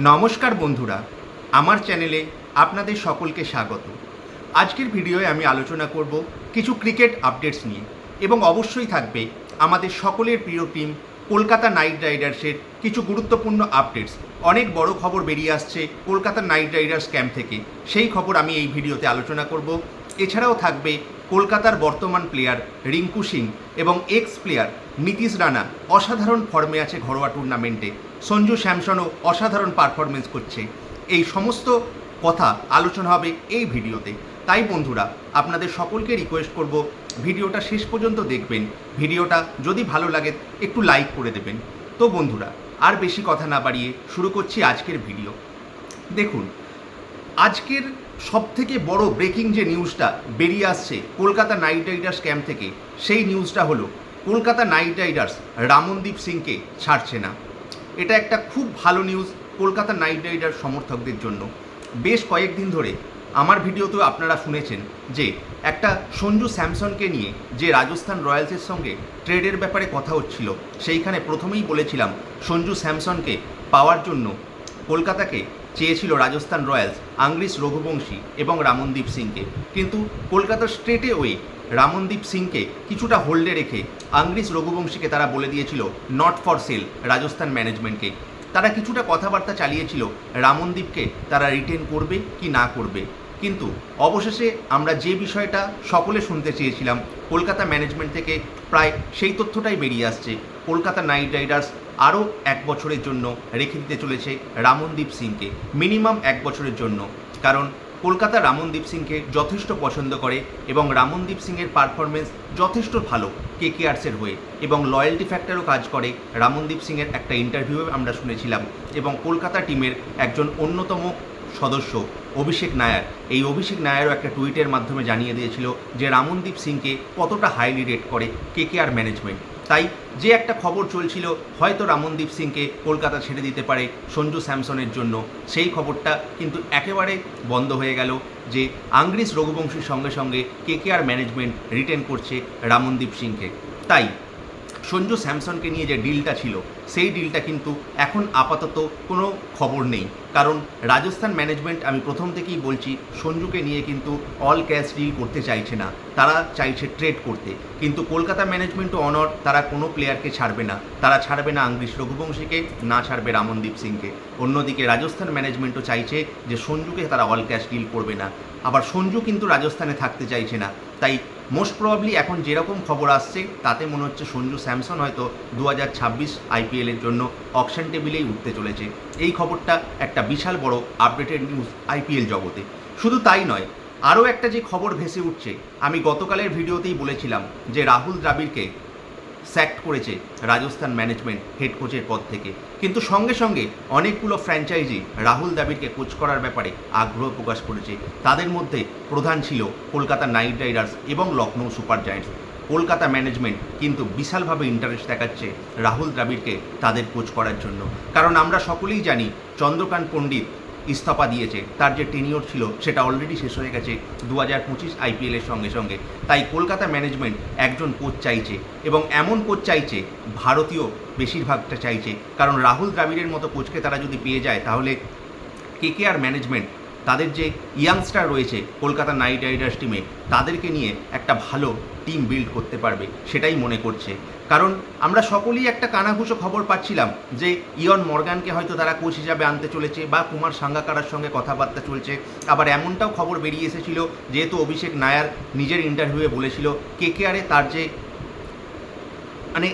নমস্কার বন্ধুরা, আমার চ্যানেলে আপনাদের সকলকে স্বাগত। আজকের ভিডিওয়ে আমি আলোচনা করব কিছু ক্রিকেট আপডেটস নিয়ে এবং অবশ্যই থাকবে আমাদের সকলের প্রিয় টিম কলকাতা নাইট রাইডার্সের কিছু গুরুত্বপূর্ণ আপডেটস। অনেক বড় খবর বেরিয়ে আসছে কলকাতা নাইট রাইডার্স ক্যাম্প থেকে। সেই খবর আমি এই ভিডিওতে আলোচনা করব। এছাড়াও থাকবে কলকাতার বর্তমান প্লেয়ার রিঙ্কু সিং এবং এক্স প্লেয়ার নীতিশ রানা অসাধারণ ফর্মে আছে ঘরোয়া টুর্নামেন্টে সঞ্জু স্যামসনও অসাধারণ পারফরমেন্স করছে। এই সমস্ত কথা আলোচনা হবে এই ভিডিওতে। তাই বন্ধুরা, আপনাদের সকলকে রিকোয়েস্ট করব, ভিডিওটা শেষ পর্যন্ত দেখবেন। ভিডিওটা যদি ভালো লাগে, একটু লাইক করে দেবেন। তো বন্ধুরা, আর বেশি কথা না বাড়িয়ে শুরু করছি আজকের ভিডিও দেখুন, আজকের সব থেকে বড় ব্রেকিং যে নিউজটা বেরিয়ে আসছে কলকাতা নাইট রাইডার্স ক্যাম্প থেকে, সেই নিউজটা হলো কলকাতা নাইট রাইডার্স রামনদীপ সিংকে ছাড়ছে না। এটা একটা খুব ভালো নিউজ কলকাতা নাইট রাইডার্স সমর্থকদের জন্য। বেশ কয়েকদিন ধরে আমার ভিডিওতেও আপনারা শুনেছেন যে একটা সঞ্জু স্যামসনকে নিয়ে যে রাজস্থান রয়্যালসের সঙ্গে ট্রেডের ব্যাপারে কথা হচ্ছিল, সেইখানে প্রথমেই বলেছিলাম সঞ্জু স্যামসনকে পাওয়ার জন্য কলকাতাকে চেয়েছিল রাজস্থান রয়্যালস আংগ্রিস রঘুবংশী এবং রামনদীপ সিংকে। কিন্তু কলকাতার স্ট্রেটে ওয়ে রামনদীপ সিংকে কিছুটা হোল্ডে রেখে আংগ্রিস রঘুবংশীকে তারা বলে দিয়েছিল নট ফর সেল রাজস্থান ম্যানেজমেন্টকে। তারা কিছুটা কথাবার্তা চালিয়েছিল, রামনদীপকে তারা রিটেন করবে কি না করবে? কিন্তু অবশেষে আমরা যে বিষয়টা সকলে শুনতে চেয়েছিলাম, কলকাতা ম্যানেজমেন্ট থেকে প্রায় সেই তথ্যটাই বেরিয়ে আসছে। কলকাতা নাইট রাইডার্স আরও এক বছরের জন্য রেখে দিতে চলেছে রামনদীপ সিংকে। মিনিমাম এক বছরের জন্য। কারণ কলকাতা রামনদীপ সিংকে যথেষ্ট পছন্দ করে এবং রামনদীপ সিংয়ের পারফরমেন্স যথেষ্ট ভালো কে কেআরসের হয়ে এবং লয়্যালটি ফ্যাক্টরও কাজ করে রামনদীপ সিংয়ের একটা ইন্টারভিউয়ে আমরা শুনেছিলাম এবং কলকাতা টিমের একজন অন্যতম সদস্য অভিষেক নায়ার। এই অভিষেক নায়ারও একটা টুইটের মাধ্যমে জানিয়ে দিয়েছিল যে রামনদীপ সিংকে কতটা হাইলি রেট করে কে কে আর ম্যানেজমেন্ট তাই যে একটা খবর চলছিল, হয়তো রামনদীপ সিংকে কলকাতা ছেড়ে দিতে পারে সঞ্জু স্যামসনের জন্য। সেই খবরটা কিন্তু একেবারে বন্ধ হয়ে গেল যে আংগ্রিস রঘুবংশীর সঙ্গে সঙ্গে কে কে আর ম্যানেজমেন্ট রিটেন করছে রামনদীপ সিংকে। তাই সঞ্জু স্যামসনকে নিয়ে যে ডিলটা ছিল, সেই ডিলটা কিন্তু এখন আপাতত কোনো খবর নেই। কারণ রাজস্থান ম্যানেজমেন্ট, আমি প্রথম থেকেই বলছি, সঞ্জুকে নিয়ে কিন্তু অল ক্যাশ ডিল করতে চাইছে না। তারা চাইছে ট্রেড করতে। কিন্তু কলকাতা ম্যানেজমেন্ট অনর তারা কোনো প্লেয়ারকে ছাড়বে না। তারা ছাড়বে না আংগ্রিস রঘুবংশীকে, না ছাড়বে রামনদীপ সিংকে। অন্যদিকে রাজস্থান ম্যানেজমেন্টও চাইছে যে সঞ্জুকে তারা অল ক্যাশ ডিল করবে না। আবার সঞ্জু কিন্তু রাজস্থানে থাকতে চাইছে না। তাই মোস্ট প্রবাবলি এখন যেরকম খবর আসছে, তাতে মনে হচ্ছে সঞ্জু স্যামসন হয়তো দু হাজার ছাব্বিশ আইপিএলের জন্য অকশন টেবিলেই উঠতে চলেছে। এই খবরটা একটা বিশাল বড় আপডেটেড নিউজ আইপিএল জগতে। শুধু তাই নয়, আরও একটা যে খবর ভেসে উঠছে, আমি গতকালের ভিডিওতেই বলেছিলাম যে রাহুল দ্রাবিড়কে স্যাক্ট করেছে রাজস্থান ম্যানেজমেন্ট হেড কোচের পদ থেকে। কিন্তু সঙ্গে সঙ্গে অনেকগুলো ফ্র্যাঞ্চাইজি রাহুল দ্রাবিড়কে কোচ করার ব্যাপারে আগ্রহ প্রকাশ করেছে। তাদের মধ্যে প্রধান ছিল কলকাতা নাইট রাইডার্স এবং Lucknow Super Giants. Kolkata management কিন্তু বিশালভাবে ইন্টারেস্ট দেখাচ্ছে রাহুল দ্রাবিড়কে তাদের কোচ করার জন্য। কারণ আমরা সকলেই জানি চন্দ্রকান্ত পণ্ডিত ইস্তফা দিয়েছে। তার যে টেনিওর ছিল, সেটা অলরেডি শেষ হয়ে গেছে দু হাজার পঁচিশ আইপিএলের সঙ্গে সঙ্গে। তাই কলকাতা ম্যানেজমেন্ট একজন কোচ চাইছে এবং এমন কোচ চাইছে, ভারতীয় বেশিরভাগটা চাইছে। কারণ রাহুল দ্রাবিড়ের মতো কোচকে তারা যদি পেয়ে যায়, তাহলে কে আর ম্যানেজমেন্ট তাদের যে ইয়াংস্টার রয়েছে কলকাতা নাইট রাইডার্স টিমে তাদেরকে নিয়ে একটা ভালো টিম বিল্ড করতে পারবে, সেটাই মনে করছে। কারণ আমরা সকলেই একটা কানাঘুষো খবর পাচ্ছিলাম যে ইয়ন মর্গানকে হয়তো তারা কোচ হিসাবে আনতে চলেছে বা কুমার সাঙ্গাকারার সঙ্গে কথাবার্তা চলছে। আবার এমনটাও খবর বেরিয়ে এসেছিল, যেহেতু অভিষেক নায়ার নিজের ইন্টারভিউয়ে বলেছিল কে কে আরে তার যে মানে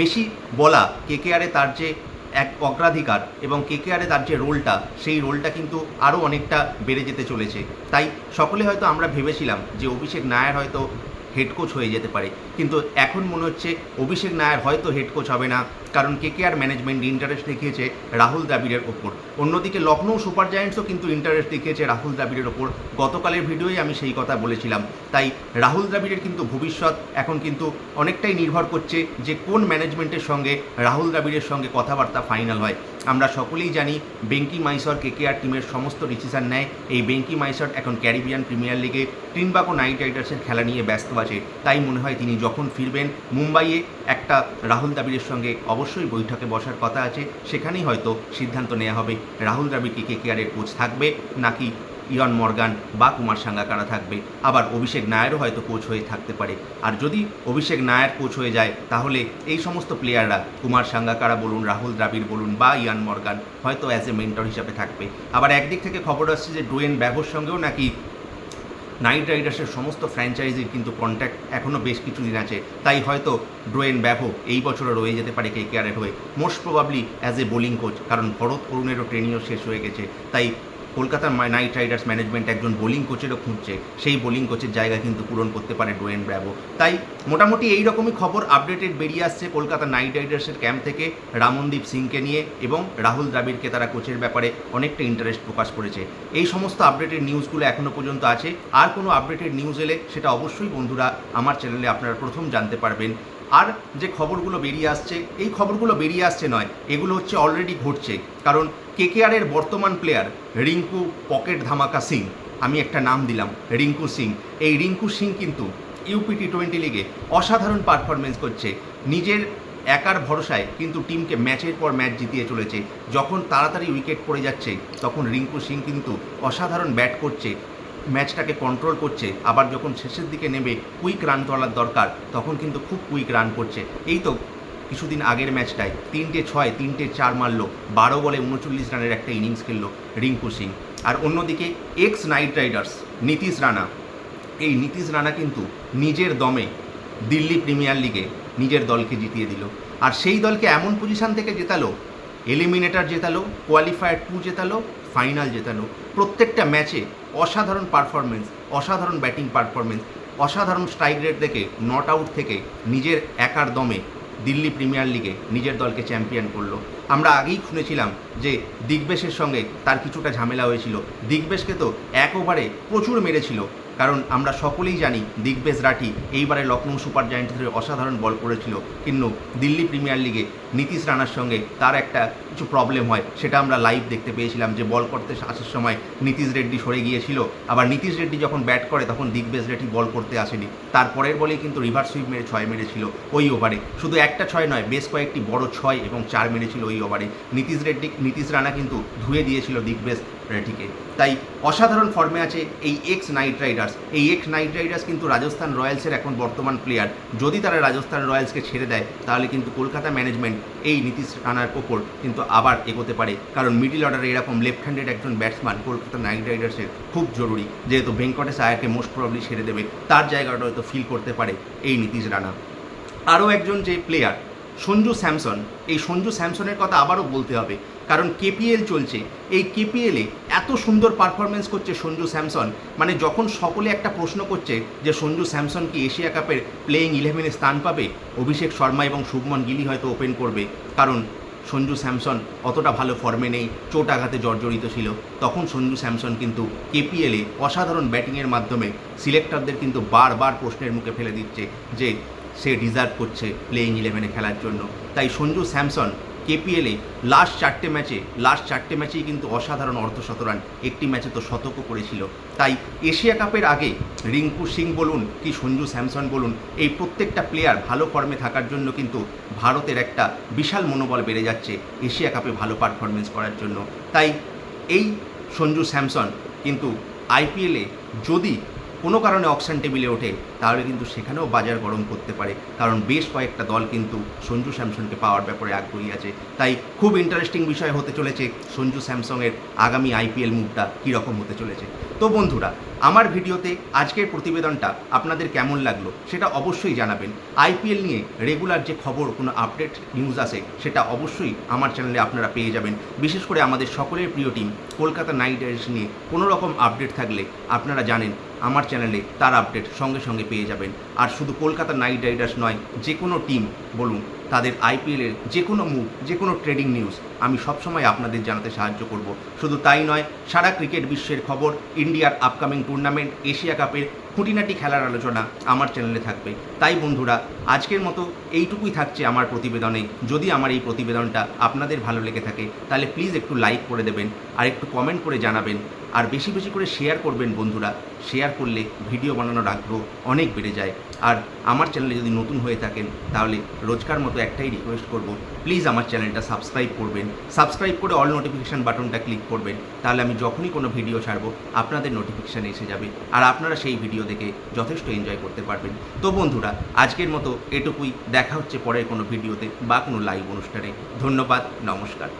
বেশি বলা কে কে আরে তার যে এক অগ্রাধিকার এবং কে কে তার যে রোলটা, সেই রোলটা কিন্তু আরও অনেকটা বেড়ে যেতে চলেছে। তাই সকলে হয়তো আমরা ভেবেছিলাম যে অভিষেক নায়ার হয়তো হেড কোচ হয়ে যেতে পারে। কিন্তু এখন মনে হচ্ছে অভিষেক নায়ার হয়তো হেড কোচ হবে না। কারণ কে কে আর ম্যানেজমেন্ট ইন্টারেস্ট দেখিয়েছে রাহুল দ্রাবিড়ের ওপর। অন্যদিকে লখনৌ সুপার জায়েন্টসও কিন্তু ইন্টারেস্ট দেখিয়েছে রাহুল দ্রাবিড়ের ওপর। গতকালের ভিডিওই আমি সেই কথা বলেছিলাম। তাই রাহুল দ্রাবিড়ের কিন্তু ভবিষ্যৎ এখন কিন্তু অনেকটাই নির্ভর করছে যে কোন ম্যানেজমেন্টের সঙ্গে রাহুল দ্রাবিড়ের সঙ্গে কথাবার্তা ফাইনাল হয়। আমরা সকলেই জানি বেঙ্কি মাইসর কেকেআর টিমের সমস্ত ডিসিশন নেয়। এই বেঙ্কি মাইসর এখন ক্যারিবিয়ান প্রিমিয়ার লিগে টিনবাকো নাইট রাইডার্সের খেলা নিয়ে ব্যস্ত আছে। তাই মনে হয় তিনি যখন ফিরবেন, মুম্বাইয়ে একটা রাহুল দ্রাবিড়ের সঙ্গে অবশ্যই বৈঠকে বসার কথা আছে। সেখানেই হয়তো সিদ্ধান্ত নেওয়া হবে। রাহুল দ্রাবিড় কি কেকেআরের কোচ থাকবে নাকি ইয়ন মর্গান, বা কুমার সাঙ্গাকারা থাকবে। আবার অভিষেক নায়ারও হয়তো কোচ হয়ে থাকতে পারে। আর যদি অভিষেক নায়ার কোচ হয়ে যায়, তাহলে এই সমস্ত প্লেয়াররা কুমার সাঙ্গাকারা বলুন, রাহুল দ্রাবিড় বলুন, বা ইয়ান মর্গান, হয়তো অ্যাজ এ মেন্টর হিসাবে থাকবে। আবার একদিক থেকে খবর আসছে যে ডোয়েন ব্যাভোর সঙ্গেও নাকি নাইট রাইডার্সের সমস্ত ফ্র্যাঞ্চাইজির কিন্তু কন্ট্যাক্ট এখনও বেশ কিছুদিন আছে। তাই হয়তো ড্রোয়েন ব্যাভো এই বছরও রয়ে যেতে পারে কে কেয়ারের হয়ে। Most probably as a bowling coach কারণ ভরত অরুণেরও ট্রেনিংও শেষ হয়ে গেছে। তাই কলকাতার নাইট রাইডার্স ম্যানেজমেন্ট একজন বোলিং কোচেরও খুঁজছে, সেই বোলিং কোচের জায়গা কিন্তু পূরণ করতে পারে ডোয়েন ব্র্যাভো। তাই মোটামুটি এই রকমই খবর আপডেটেড বেরিয়ে আসছে কলকাতা নাইট রাইডার্সের ক্যাম্প থেকে রামনদীপ সিংকে নিয়ে এবং রাহুল দ্রাবিড়কে তারা কোচের ব্যাপারে অনেকটা ইন্টারেস্ট প্রকাশ করেছে। এই সমস্ত আপডেটেড নিউজগুলো এখনও পর্যন্ত আছে। আর কোনো আপডেটেড নিউজ এলে সেটা অবশ্যই বন্ধুরা আমার চ্যানেলে আপনারা প্রথম জানতে পারবেন। আর যে খবরগুলো বেরিয়ে আসছে, এই খবরগুলো বেরিয়ে আসছে নয়, এগুলো হচ্ছে অলরেডি ঘটছে। কারণ কেকেআরের বর্তমান প্লেয়ার রিঙ্কু পকেট ধামাকা সিং, আমি একটা নাম দিলাম, রিঙ্কু সিং। এই রিঙ্কু সিং কিন্তু ইউপি টি টোয়েন্টি লিগে অসাধারণ পারফরমেন্স করছে। নিজের একার ভরসায় কিন্তু টিমকে ম্যাচের পর ম্যাচ জিতিয়ে চলেছে। যখন তাড়াতাড়ি উইকেট পড়ে যাচ্ছে, তখন রিঙ্কু সিং কিন্তু অসাধারণ ব্যাট করছে। ম্যাচটাকে কন্ট্রোল করছে, আবার যখন শেষের দিকে নেমে কুইক রান তোলার দরকার, তখন কিন্তু খুব কুইক রান করছে। এই তো কিছুদিন আগের ম্যাচটায় তিনটে ছয়, তিনটে চার মারলো, বারো বলে উনচল্লিশ রানের একটা ইনিংস খেললো রিঙ্কু সিং। আর অন্যদিকে ex Knight Riders Nitish Rana, এই নীতিশ রানা কিন্তু নিজের দমে দিল্লি প্রিমিয়ার লিগে নিজের দলকে জিতিয়ে দিল। আর সেই দলকে এমন পজিশন থেকে জেতালো এলিমিনেটর জেতালো, কোয়ালিফায়ার টু জেতালো, ফাইনাল জেতালো। প্রত্যেকটা ম্যাচে অসাধারণ পারফরমেন্স অসাধারণ ব্যাটিং পারফরমেন্স অসাধারণ স্ট্রাইক রেট দেখে নট আউট থেকে নিজের একার দমে দিল্লি প্রিমিয়ার লিগে নিজের দলকে চ্যাম্পিয়ন করল। আমরা আগেই শুনেছিলাম যে দিগ্বেশের সঙ্গে তার কিছুটা ঝামেলা হয়েছিল। দিগ্বেশকে তো এক ওভারে প্রচুর মেরেছিল। কারণ আমরা সকলেই জানি দিগ্বেশ রাঠি এইবারে লখনৌ সুপার জায়েন্ট ধরে অসাধারণ বল করেছিল। কিন্তু দিল্লি প্রিমিয়ার লিগে নীতিশ রানার সঙ্গে তার একটা কিছু প্রবলেম হয়, সেটা আমরা লাইভ দেখতে পেয়েছিলাম যে বল করতে আসার সময় নীতিশ রেড্ডি সরে গিয়েছিল। আবার নীতিশ রেড্ডি যখন ব্যাট করে, তখন দিগ্বেশ রেড্ডি বল করতে আসেনি। তারপরের বলেই কিন্তু রিভার্স সুইপ মেরে ছয় মেরেছিল ওই ওভারে শুধু একটা ছয় নয়, বেশ কয়েকটি বড় ছয় এবং চার মেরেছিল ওই ওভারে নীতিশ রেড্ডি, নীতিশ রানা কিন্তু ধুয়ে দিয়েছিল দিগ্বেশ রেড্ডিকে তাই অসাধারণ ফর্মে আছে এই এক্স নাইট রাইডার্স এই এক্স নাইট রাইডার্স কিন্তু রাজস্থান রয়্যালসের এখন বর্তমান প্লেয়ার যদি তারা রাজস্থান রয়্যালসকে ছেড়ে দেয়, তাহলে কিন্তু কলকাতা ম্যানেজমেন্ট এই নীতিশ রানার ওপর কিন্তু আবার এগোতে পারে। কারণ মিডিল অর্ডারে এরকম লেফট হ্যান্ডেড একজন ব্যাটসম্যান কলকাতা নাইট রাইডার্সের খুব জরুরি। যেহেতু ভেঙ্কটেশ আয়ারকে মোস্ট প্রবলি ছেড়ে দেবে, তার জায়গাটা হয়তো ফিল করতে পারে এই নীতিশ রানা আরও একজন যে প্লেয়ার সঞ্জু স্যামসন। এই সঞ্জু স্যামসনের কথা আবারও বলতে হবে, কারণ কেপিএল চলছে। এই কেপিএলে এত সুন্দর পারফরমেন্স করছে সঞ্জু স্যামসন মানে যখন সকলে একটা প্রশ্ন করছে যে সঞ্জু স্যামসন কি এশিয়া কাপের প্লেয়িং ইলেভেনে স্থান পাবে, অভিষেক শর্মা এবং শুভমন গিলি হয়তো ওপেন করবে। কারণ সঞ্জু স্যামসন অতটা ভালো ফর্মে নেই, চোট আঘাতে জর্জরিত ছিল। তখন সঞ্জু স্যামসন কিন্তু কেপিএলে অসাধারণ ব্যাটিংয়ের মাধ্যমে সিলেক্টরদের কিন্তু বারবার প্রশ্নের মুখে ফেলে দিচ্ছে যে সে ডিজার্ভ করছে প্লেয়িং ইলেভেনে খেলার জন্য। তাই সঞ্জু স্যামসন কেপিএলে লাস্ট চারটে ম্যাচে লাস্ট চারটে ম্যাচেই কিন্তু অসাধারণ অর্ধশত রান একটি ম্যাচে তো শতকও করেছিল। তাই এশিয়া কাপের আগে রিঙ্কু সিং বলুন কি সঞ্জু স্যামসন বলুন, এই প্রত্যেকটা প্লেয়ার ভালো ফর্মে থাকার জন্য কিন্তু ভারতের একটা বিশাল মনোবল বেড়ে যাচ্ছে এশিয়া কাপে ভালো পারফরমেন্স করার জন্য। তাই এই সঞ্জু স্যামসন কিন্তু আইপিএলে যদি কোনো কারণে অকশন টেবিলে ওঠে তাহলে কিন্তু সেখানেও বাজার গরম করতে পারে। কারণ বেশ কয়েকটা দল কিন্তু সঞ্জু স্যামসনকে পাওয়ার ব্যাপারে আগ্রহী আছে। তাই খুব ইন্টারেস্টিং বিষয় হতে চলেছে সঞ্জু স্যামসংয়ের আগামী আইপিএল মুভটা কীরকম হতে চলেছে। তো বন্ধুরা, আমার ভিডিওতে আজকের প্রতিবেদনটা আপনাদের কেমন লাগল সেটা অবশ্যই জানাবেন। আইপিএল নিয়ে রেগুলার যে খবর, কোনো আপডেট নিউজ আসে সেটা অবশ্যই আমার চ্যানেলে আপনারা পেয়ে যাবেন। বিশেষ করে আমাদের সকলের প্রিয় টিম কলকাতা নাইট রাইডার্স নিয়ে কোনো রকম আপডেট থাকলে আপনারা জানেন, আমার চ্যানেলে তার আপডেট সঙ্গে সঙ্গে পেয়ে যাবেন। আর শুধু কলকাতা নাইট রাইডার্স নয় যে কোনো টিম বলুন তাদের আইপিএলের যে কোনো মুভ যে কোনো ট্রেডিং নিউজ আমি সবসময় আপনাদের জানাতে সাহায্য করব। শুধু তাই নয়, সারা ক্রিকেট বিশ্বের খবর, ইন্ডিয়ার আপকামিং টুর্নামেন্ট এশিয়া কাপের খুঁটিনাটি খেলার আলোচনা আমার চ্যানেলে থাকবে। তাই বন্ধুরা, আজকের মতো এইটুকুই থাকছে আমার প্রতিবেদনে। যদি আমার এই প্রতিবেদনটা আপনাদের ভালো লেগে থাকে, তাহলে প্লিজ একটু লাইক করে দেবেন, আর একটু কমেন্ট করে জানাবেন, আর বেশি বেশি করে শেয়ার করবেন বন্ধুরা। শেয়ার করলে ভিডিও বানানোর আগ্রহ অনেক বেড়ে যায়। আর আমার চ্যানেলে যদি নতুন হয়ে থাকেন, তাহলে রোজকার মতো একটাই রিকোয়েস্ট করব প্লিজ আমার চ্যানেলটা সাবস্ক্রাইব করবেন। সাবস্ক্রাইব করে অল নোটিফিকেশান বাটনটা ক্লিক করবেন, তাহলে আমি যখনই কোনো ভিডিও ছাড়বো, আপনাদের নোটিফিকেশান এসে যাবে, আর আপনারা সেই ভিডিও দেখে যথেষ্ট এনজয় করতে পারবেন। তো বন্ধুরা, আজকের মতো এটুকুই, দেখা হচ্ছে পরের কোনো ভিডিওতে বা কোনো লাইভ অনুষ্ঠানে। ধন্যবাদ, নমস্কার।